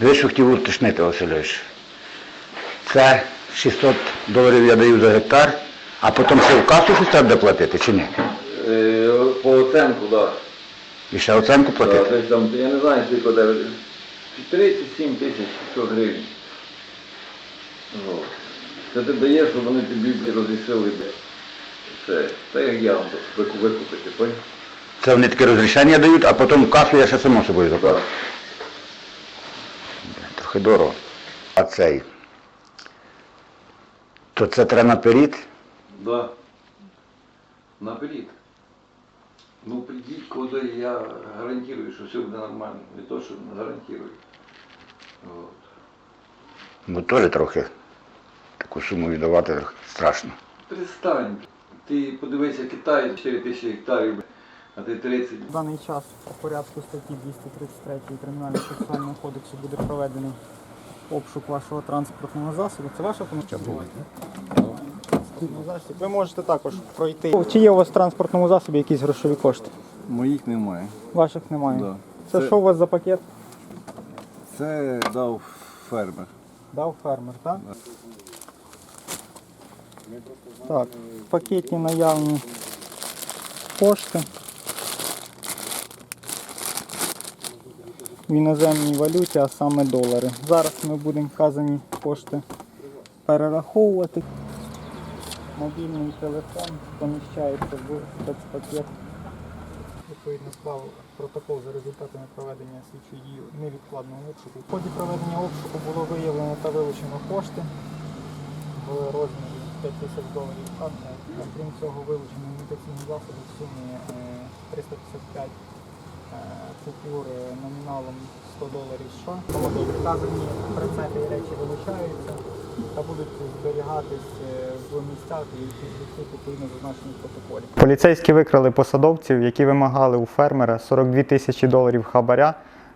Ви що хотів уточнити, Васильович. Це 600 доларів я даю за гектар, а потім ще в касу щось треба доплатити чи ні? Е, По оценку, так. І ще оценку платити? Десь там, я не знаю, скільки де. 37 тисяч 100 гривень. От. Це ти даєш, щоб вони тобі розрішили. Це, це як я вам викупити, поняв? Це вони таке розрішення дають, а потім в касу я ще само собою заплачу. Трохи. А цей. То це треба наперед? Да. Наперед. Ну придіть куди, я гарантую, що все буде нормально. Не то, що гарантую. От. Бо теж трохи таку суму віддавати страшно. Перестань. Ти подивися, Китай 4 тисячі гектарів, а ти 30. В даний час у порядку статті 233 Кримінального процесуального кодексу буде проведений обшук вашого транспортного засобу. Це ваша помічка? Ви можете також пройти. Чи є у вас в транспортному засобі якісь грошові кошти? Моїх немає. Ваших немає. Да. Це, Це- що у вас за пакет? Це дав фермер. Дав фермер, так? Так, в пакеті наявні кошти. В іноземній валюті, а саме долари. Зараз ми будемо вказані кошти перераховувати. Мобільний телефон поміщається в спецпакет. Відповідно склав протокол за результатами проведення слідчої невідкладного обшуку. В ході проведення обшуку було виявлено та вилучено кошти в розмірі 5 тисяч доларів. А, е, Крім цього, вилучені імітаційні засоби в сумі е, 355 е, купюр е, номіналом 100 доларів США. Вказані предмети і речі вилучаються та будуть зберігатись е, в місцях, які відповідно зазначені в протоколі. Поліцейські викрали посадовців, які вимагали у фермера 42 тисячі доларів хабаря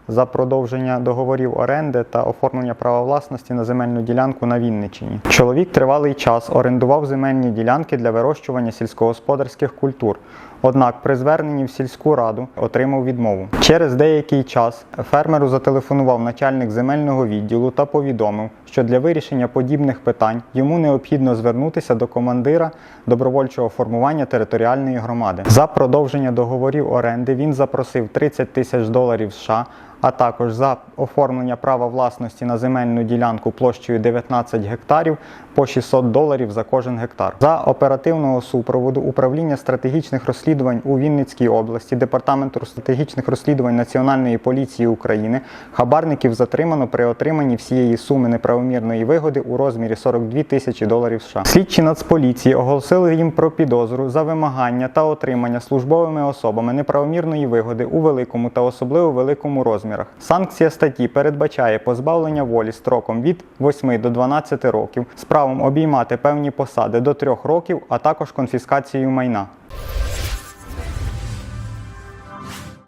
за продовження договорів оренди та оформлення права власності на земельну ділянку на Вінниччині. Чоловік тривалий час орендував земельні ділянки для вирощування сільськогосподарських культур. Однак при зверненні в сільську раду отримав відмову. Через деякий час фермеру зателефонував начальник земельного відділу та повідомив, що для вирішення подібних питань йому необхідно звернутися до командира добровольчого формування територіальної громади. За продовження договорів оренди він запросив 30 тисяч доларів США, а також за оформлення права власності на земельну ділянку площею 19 гектарів по 600 доларів за кожен гектар. За оперативного супроводу управління стратегічних розслідувань у Вінницькій області Департаменту стратегічних розслідувань Національної поліції України хабарників затримано при отриманні всієї суми неправомірної вигоди у розмірі 42 тисячі доларів США. Слідчі Нацполіції оголосили їм про підозру за вимагання та отримання службовими особами неправомірної вигоди у великому та особливо великому розмірах. Санкція статті передбачає позбавлення волі строком від 8 до 12 років з правом обіймати певні посади до 3 років, а також конфіскацією майна.